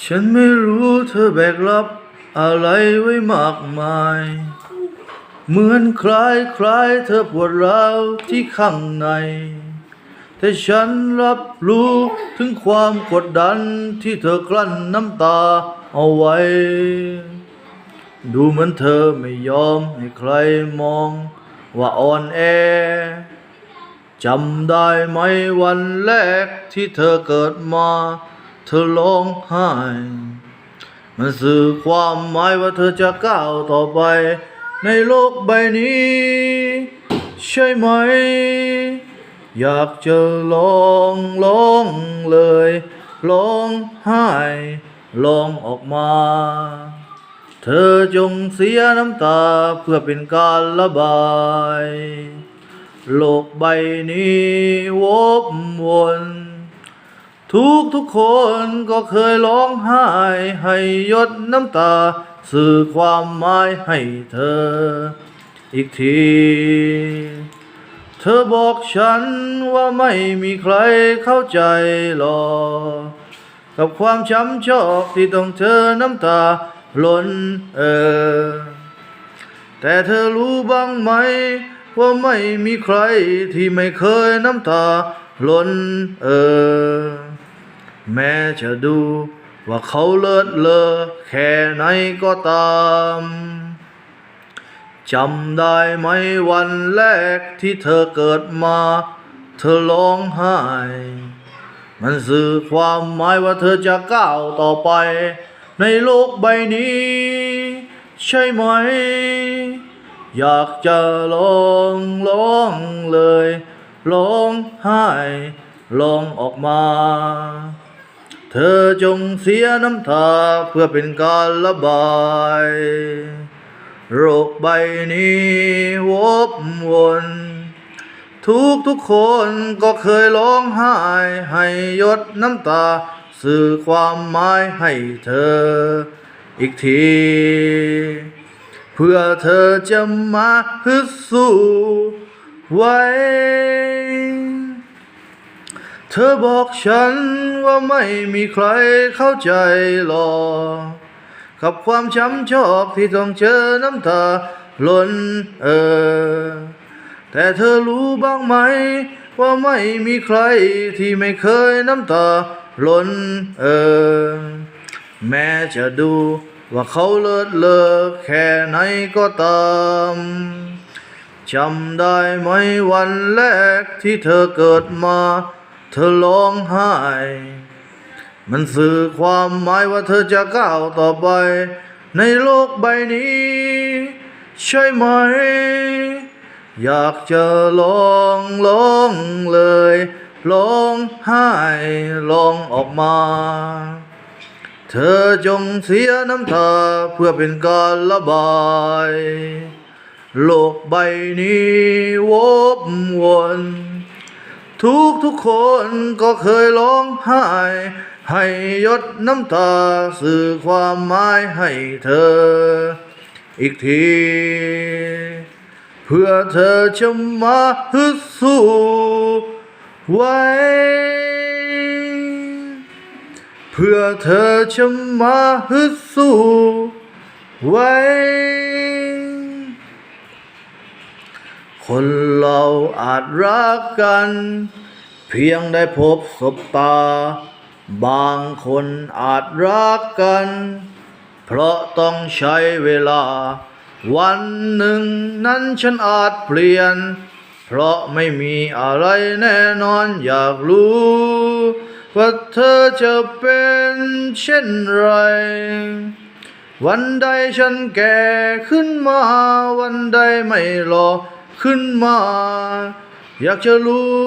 ฉันไม่รู้เธอแบกรับอะไรไว้มากมาย เหมือนคล้ายคล้ายเธอปวดร้าวที่ข้างใน แต่ฉันรับรู้ถึงความกดดันที่เธอกลั้นน้ำตาเอาไว้ ดูเหมือนเธอไม่ยอมให้ใครมองว่าอ่อนแอจำได้ไหมวันแรกที่เธอเกิดมา เธอร้องไห้ มันสื่อความหมายว่าเธอจะก้าวต่อไป ในโลกใบนี้ ใช่ไหม อยากจะลองลองเลยร้องไห้ลองออกมา เธอจงเสียน้ำตาเพื่อเป็นการระบาย โลกใบนี้วบวน ทุกทุกคนก็เคยร้องไห้ให้ยดน้ำตา สื่อความหมายให้เธอ อีกที เธอบอกฉันว่าไม่มีใครเข้าใจหรอกกับความช้ำชอกที่ต้องเธอน้ำตาล้นเออ แต่เธอรู้บ้างไหม ว่าไม่มีใครที่ไม่เคยน้ำตาล้นเออ แม้จะดู ว่าเขาเลิศเลอแค่ไหนก็ตามจำได้ไหมวันแรกที่เธอเกิดมา เธอร้องไห้ มันสื่อความหมายว่าเธอจะก้าวต่อไป ในโลกใบนี้ ใช่ไหม อยากจะลองลองเลย ร้องไห้ลองออกมา เธอจงเสียน้ำตาเพื่อเป็นการระบาย โรคใบนี้วบวน ทุกทุกคนก็เคยร้องไห้ให้ยดน้ำตา สื่อความหมายให้เธออีกที เพื่อเธอจะมาฮึดสู้ไว้ เธอบอกฉันว่าไม่มีใครเข้าใจหรอกกับความช้ำชอกที่ต้องเจอน้ำตาล้นเออ แต่เธอรู้บ้างไหม ว่าไม่มีใครที่ไม่เคยน้ำตาล้นเออ แม้จะดูว่าเขาเลิศเลอแค่ไหนก็ตามจำได้ไหมวันแรกที่เธอเกิดมา เธอร้องไห้ มันสื่อความหมายว่าเธอจะก้าวต่อไป ในโลกใบนี้ ใช่ไหม อยากจะลองลองเลยร้องไห้ลองออกมา เธอจงเสียน้ำตาเพื่อเป็นการระบาย โลกใบนี้วบวน ทุกทุกคนก็เคยร้องไห้ ให้ยดน้ำตาสื่อความหมายให้เธอ อีกที เพื่อเธอจะมาฮึดสู้ไว้ เพื่อเธอจะมาฮึดสู้ไว้ คนเราอาจรักกัน เพียงได้พบสบตา บางคนอาจรักกัน เพราะต้องใช้เวลา วันหนึ่งนั้นฉันอาจเปลี่ยน เพราะไม่มีอะไรแน่นอนอยากรู้ ว่าเธอจะเป็นเช่นไรวันใดฉันแก่ขึ้นมา วันใดไม่หล่อ ขึ้นมา อยากจะรู้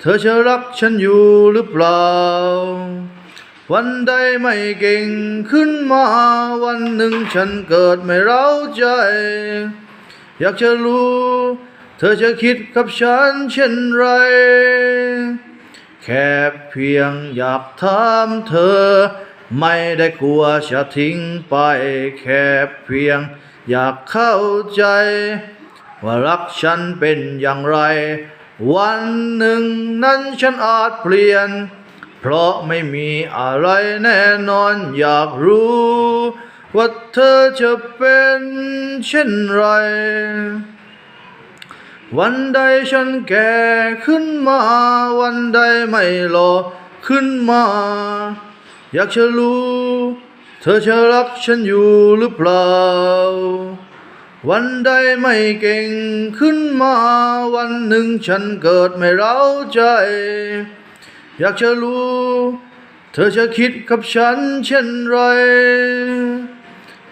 เธอจะรักฉันอยู่หรือเปล่า วันใดไม่เก่งขึ้นมา วันหนึ่งฉันเกิดไม่เร้าใจ อยากจะรู้ เธอจะคิดกับฉันเช่นไร แค่เพียงอยากถามเธอ ไม่ได้กลัวจะทิ้งไป แค่เพียงอยากเข้าใจ ว่ารักฉันเป็นอย่างไร วันหนึ่งนั้นฉันอาจเปลี่ยน เพราะไม่มีอะไรแน่นอนอยากรู้ ว่าเธอจะเป็นเช่นไร วันใดฉันแก่ขึ้นมา วันใดไม่หล่อขึ้นมา อยากจะรู้ เธอจะรักฉันอยู่หรือเปล่า วันใดไม่เก่งขึ้นมา วันหนึ่งฉันเกิดไม่เร้าใจ อยากจะรู้ เธอจะคิดกับฉันเช่นไร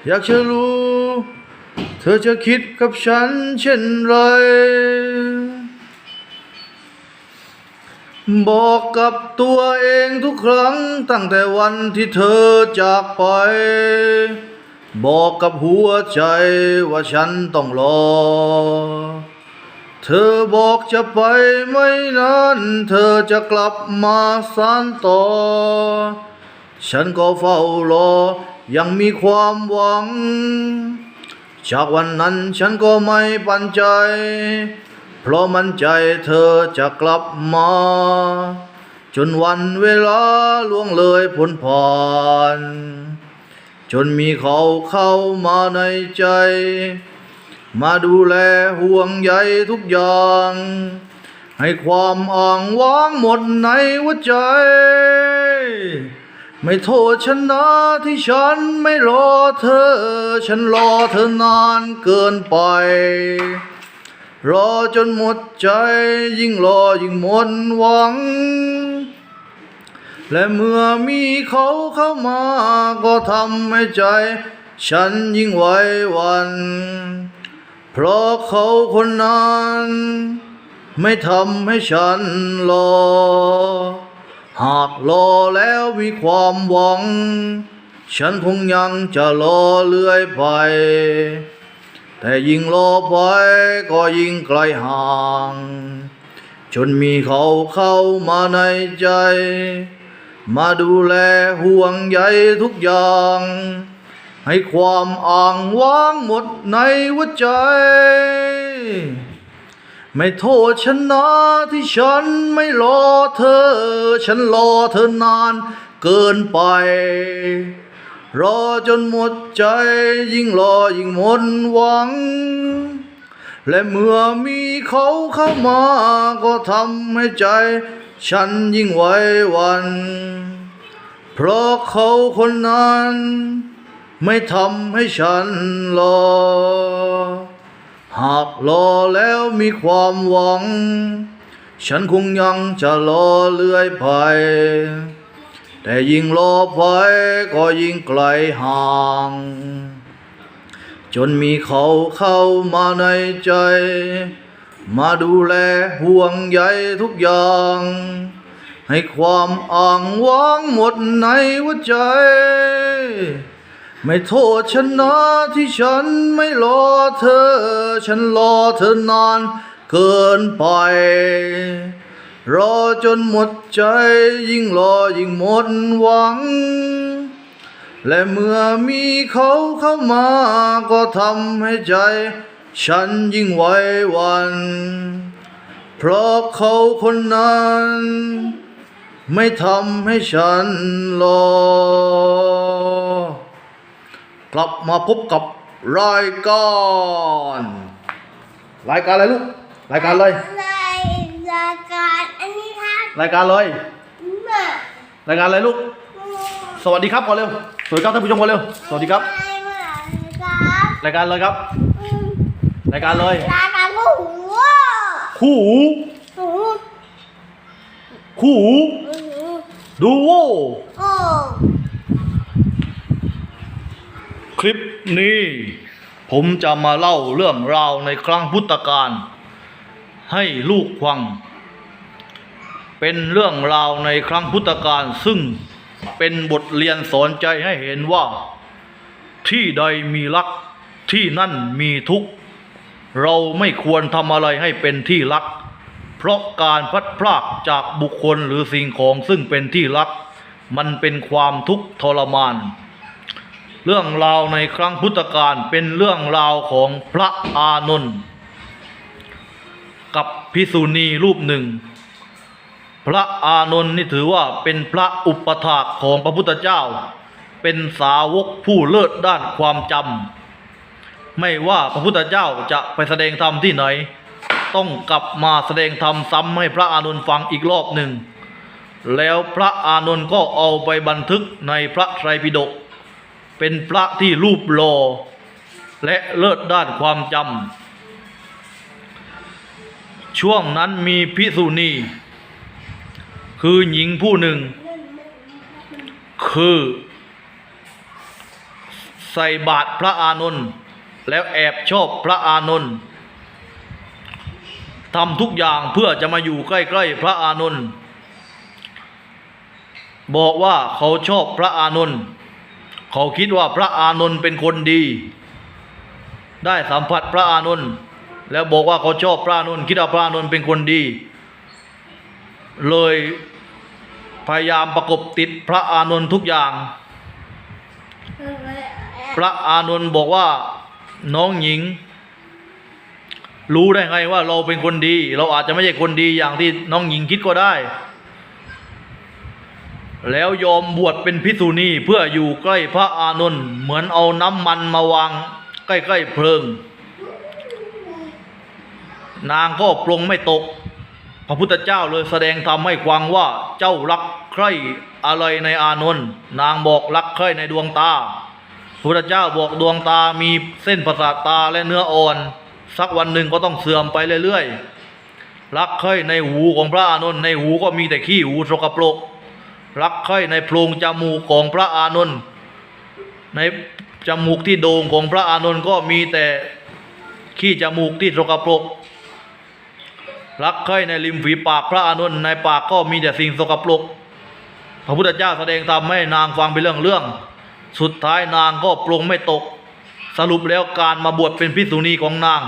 อยากจะรู้ เธอจะคิดกับฉันเช่นไร บอกกับตัวเองทุกครั้งตั้งแต่วันที่เธอจากไป บอกกับหัวใจว่าฉันต้องรอ เธอบอกจะไปไม่นานเธอจะกลับมาสานต่อ ฉันก็เฝ้ารอ ยังมีความหวัง จากวันนั้นฉันก็ไม่ปันใจ เพราะมันใจเธอจะกลับมา จนวันเวลาล่วงเลยพ้นผ่าน จนมีเขาเข้ามาในใจ มาดูแลห่วงใยทุกอย่าง ให้ความอ่างว้างหมดในหัวใจ ไม่โทษฉันนะที่ฉันไม่รอเธอ ฉันรอเธอนานเกินไป รอจนหมดใจยิ่งรอยิ่งหมดหวัง และเมื่อมีเขาเข้ามาก็ทำให้ใจ ฉันยิ่งไหวหวัน เพราะเขาคนนั้น ไม่ทำให้ฉันรอ หากรอแล้วมีความหวัง ฉันคงยังจะรอเรื่อยไป แต่ยิ่งรอไปก็ยิ่งไกลห่าง จนมีเขาเข้ามาในใจ มาดูแลห่วงใยทุกอย่าง ให้ความอ่างว้างหมดในหัวใจ ไม่โทษฉันนะที่ฉันไม่รอเธอ ฉันรอเธอนานเกินไป รอจนหมดใจ ยิ่งรอยิ่งหมดหวัง และเมื่อมีเขาเข้ามาก็ทำให้ใจ ฉันยิ่งไหวหวัน เพราะเขาคนนั้น ไม่ทำให้ฉันรอ หากรอแล้วมีความหวัง ฉันคงยังจะรอเรื่อยไป แต่ยิ่งรอไปก็ยิ่งไกลห่างจนมีเขาเข้ามาในใจ มาดูแลห่วงใยทุกอย่าง ให้ความอ่างว้างหมดในหัวใจ ไม่โทษฉันนะที่ฉันไม่รอเธอ ฉันรอเธอนานเกินไป รอจนหมดใจ ยิ่งรอยิ่งหมดหวัง และเมื่อมีเขาเข้ามาก็ทำให้ใจ ฉันยิ่งไหวหวัน เพราะเขาคนนั้น ไม่ทำให้ฉันรอกลับมาพบกับรายการรายการอะไรลูกรายการเลยรายรายการอันนี้ครับรายการเลยเมื่อรายการอะไรลูก สวัสดีครับก่อนเร็วสวัสดีครับท่านผู้ชมก่อนเร็วสวัสดีครับเมื่อครับรายการเลยครับอืม รายการเลยรายการก็หูคู่หูหูคู่หูหูดูโวโอ้คลิปนี้ ผมจะมาเล่าเรื่องราวในครั้งพุทธกาลให้ลูกฟัง เป็นเรื่องราวในครั้งพุทธกาลซึ่งเป็นบทเรียนสอนใจให้เห็นว่า ที่ใดมีรักที่นั่นมีทุกข์ เราไม่ควรทำอะไรให้เป็นที่รัก เพราะการพัดพรากจากบุคคลหรือสิ่งของซึ่งเป็นที่รัก มันเป็นความทุกข์ทรมาน เรื่องราวในครั้งพุทธกาลเป็นเรื่องราวของพระอานนท์กับพิสุณีรูปหนึ่ง พระอานนท์นี่ถือว่าเป็นพระอุปถากของพระพุทธเจ้า เป็นสาวกผู้เลิศด้านความจำ ไม่ว่าพระพุทธเจ้าจะไปแสดงธรรมที่ไหน ต้องกลับมาแสดงธรรมซ้ำให้พระอานนท์ฟังอีกรอบหนึ่ง แล้วพระอานนท์ก็เอาไปบันทึกในพระไตรปิฎกเป็นพระที่รูปหล่อและเลิศด้านความจำช่วงนั้นมีพิสุณีคือหญิงผู้หนึ่ง คือ ใส่บาตรพระอานนท์ แล้วแอบชอบพระอานนท์ทำทุกอย่างเพื่อจะมาอยู่ใกล้ๆพระอานนท์บอกว่าเขาชอบพระอานนท์เขาคิดว่าพระอานนท์เป็นคนดี ได้สัมผัสพระอานนท์แล้วบอกว่าเขาชอบพระอานนท์คิดว่าพระอานนท์เป็นคนดี เลยพยายามประกบติดพระอานนท์ทุกอย่าง พระอานนท์บอกว่า น้องหญิง รู้ได้ไงว่าเราเป็นคนดี เราอาจจะไม่ใช่คนดีอย่างที่น้องหญิงคิดก็ได้ แล้วยอมบวชเป็นพิษุณีเพื่ออยู่ใกล้พระอานนท์เหมือนเอาน้ำมันมาวางใกล้ๆเพลิง นางก็ปรงไม่ตก พระพุทธเจ้าเลยแสดงธรรมให้ฟังว่าเจ้ารักใคร่อะไรในอานนท์นางบอกรักใคร่ในดวงตา พระพุทธเจ้าบอกดวงตามีเส้นประสาทตาและเนื้ออ่อน สักวันหนึ่งก็ต้องเสื่อมไปเรื่อยๆรักใคร่ในหูของพระอานนท์ในหูก็มีแต่ขี้หูสกปรก รักใคร่ในโพรงจมูกของพระอานนท์ในจมูกที่โด่งของพระอานนท์ก็มีแต่ขี้จมูกที่สกปรกรักใคร่ในริมฝีปากพระอานนท์ในปากก็มีแต่สิ่งสกปรกพระพุทธเจ้าแสดงธรรมให้นางฟังเป็นเรื่องเรื่องๆ สุดท้ายนางก็ปรงไม่ตก สรุปแล้วการมาบวชเป็นพิสุณีของนาง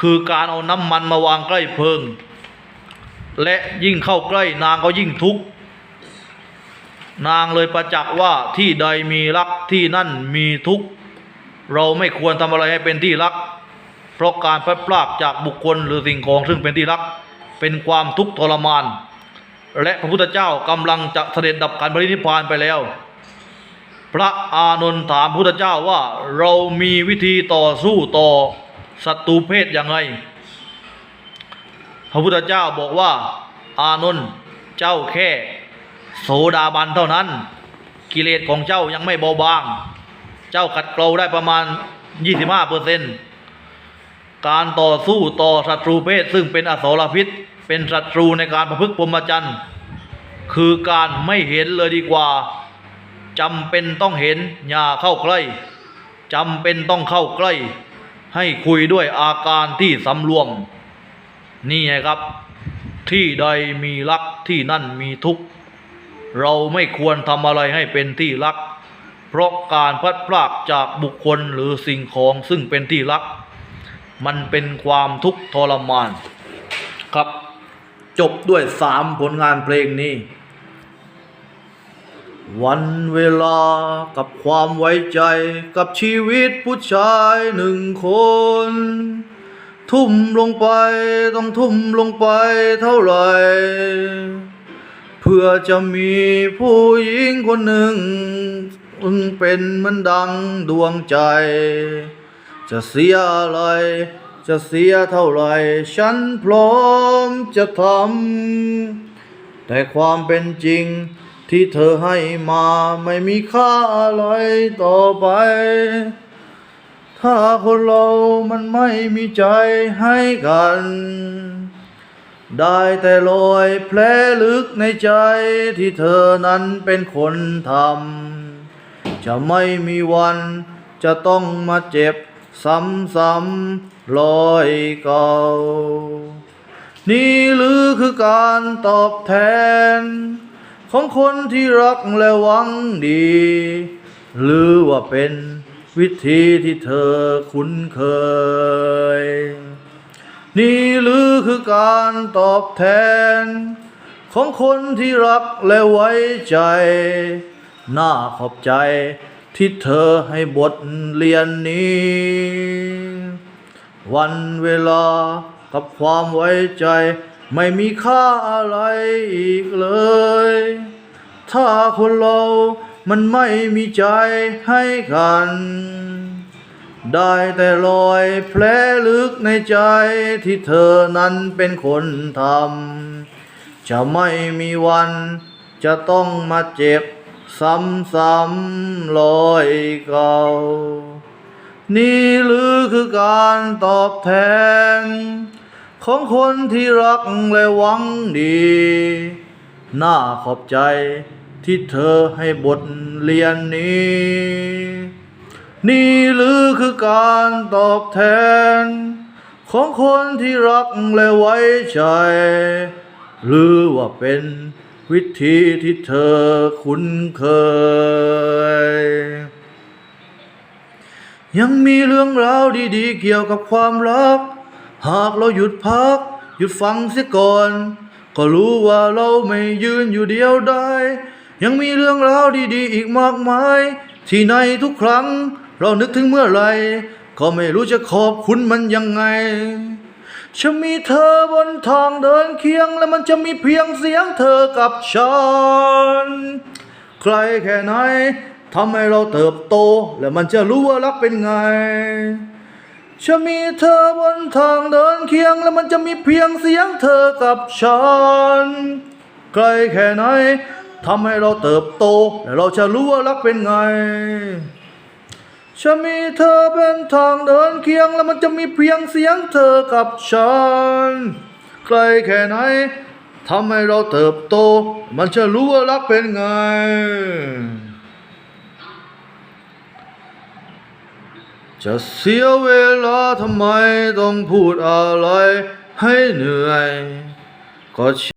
คือการเอาน้ำมันมาวางใกล้เพลิง และยิ่งเข้าใกล้นางก็ยิ่งทุกข์นางเลยประจักษ์ว่าที่ใดมีรักที่นั่นมีทุกข์เราไม่ควรทำอะไรให้เป็นที่รัก เพราะการพลัดพรากจากบุคคลหรือสิ่งของซึ่งเป็นที่รัก เป็นความทุกข์ทรมาน และพระพุทธเจ้ากำลังจะเสด็จดับขันธ์ปรินิพพานไปแล้ว พระอานนท์ถามพระพุทธเจ้าว่าเรามีวิธีต่อสู้ต่อศัตรูเพศอย่างไร พระพุทธเจ้าบอกว่า อานนท์เจ้าแค่ โสดาบันเท่านั้น กิเลสของเจ้ายังไม่เบาบาง เจ้าขัดเกลาได้ประมาณ 25เปอร์เซ็นต์การต่อสู้ต่อศัตรูเพศซึ่งเป็นอสรพิษ เป็นศัตรูในการประพฤติพรหมจรรย์ คือการไม่เห็นเลยดีกว่า จำเป็นต้องเห็นอย่าเข้าใกล้จำเป็นต้องเข้าใกล้ ให้คุยด้วยอาการที่สำรวม นี่ไงครับ ที่ใดมีรักที่นั่นมีทุกข์เราไม่ควรทำอะไรให้เป็นที่รัก เพราะการพลัดพรากจากบุคคลหรือสิ่งของซึ่งเป็นที่รัก มันเป็นความทุกข์ทรมาน ครับ จบด้วยสามผลงานเพลงนี้ วันเวลากับความไว้ใจกับชีวิตผู้ชายหนึ่งคน ทุ่มลงไปต้องทุ่มลงไปเท่าไหร่ เพื่อจะมีผู้หญิงคนหนึ่งเป็นเหมันดังดวงใจ จะเสียอะไร จะเสียเท่าไหร่ ฉันพร้อมจะทำแต่ความเป็นจริง ที่เธอให้มาไม่มีค่าอะไรต่อไป ถ้าคนเรามันไม่มีใจให้กัน ได้แต่ลอยแผลลึกในใจที่เธอนั้นเป็นคนทำ จะไม่มีวันจะต้องมาเจ็บซ้ำๆรอยเก่า นี่หรือคือการตอบแทน ของคนที่รักและหวังดี หรือว่าเป็นวิธีที่เธอคุ้นเคย นี่หรือคือการตอบแทน ของคนที่รักและไว้ใจ น่าขอบใจที่เธอให้บทเรียนนี้ วันเวลากับความไว้ใจ ไม่มีค่าอะไรอีกเลย ถ้าคนเรามันไม่มีใจให้กัน ได้แต่รอยแผลลึกในใจที่เธอนั้นเป็นคนทำ จะไม่มีวันจะต้องมาเจ็บ ซ้ำๆรอยเก่า นี่หรือคือการตอบแทน ของคนที่รักและหวังดี น่าขอบใจที่เธอให้บทเรียนนี้ นี่หรือคือการตอบแทน ของคนที่รักและไว้ใจ หรือว่าเป็นวิธีที่เธอคุ้นเคย ยังมีเรื่องราวดีๆเกี่ยวกับความรัก หากเราหยุดพัก หยุดฟังเสียก่อน ก็รู้ว่าเราไม่ยืนอยู่เดียวได้ ยังมีเรื่องราวดีๆ อีกมากมาย ที่ในทุกครั้ง เรานึกถึงเมื่อไร ก็ไม่รู้จะขอบคุณมันยังไงจะมีเธอบนทางเดินเคียง และมันจะมีเพียงเสียงเธอกับฉัน ใครแค่ไหนทำให้เราเติบโต และมันจะรู้ว่ารักเป็นไง จะมีเธอบนทางเดินเคียง และมันจะมีเพียงเสียงเธอกับฉันใกล้แค่ไหนทำให้เราเติบโต และเราจะรู้ว่ารักเป็นไง จะมีเธอเป็นทางเดินเคียง และมันจะมีเพียงเสียงเธอกับฉันใกล้แค่ไหนทำให้เราเติบโต มันจะรู้ว่ารักเป็นไง จะเสียเวลาทำไมต้องพูดอะไรให้เหนื่อยก็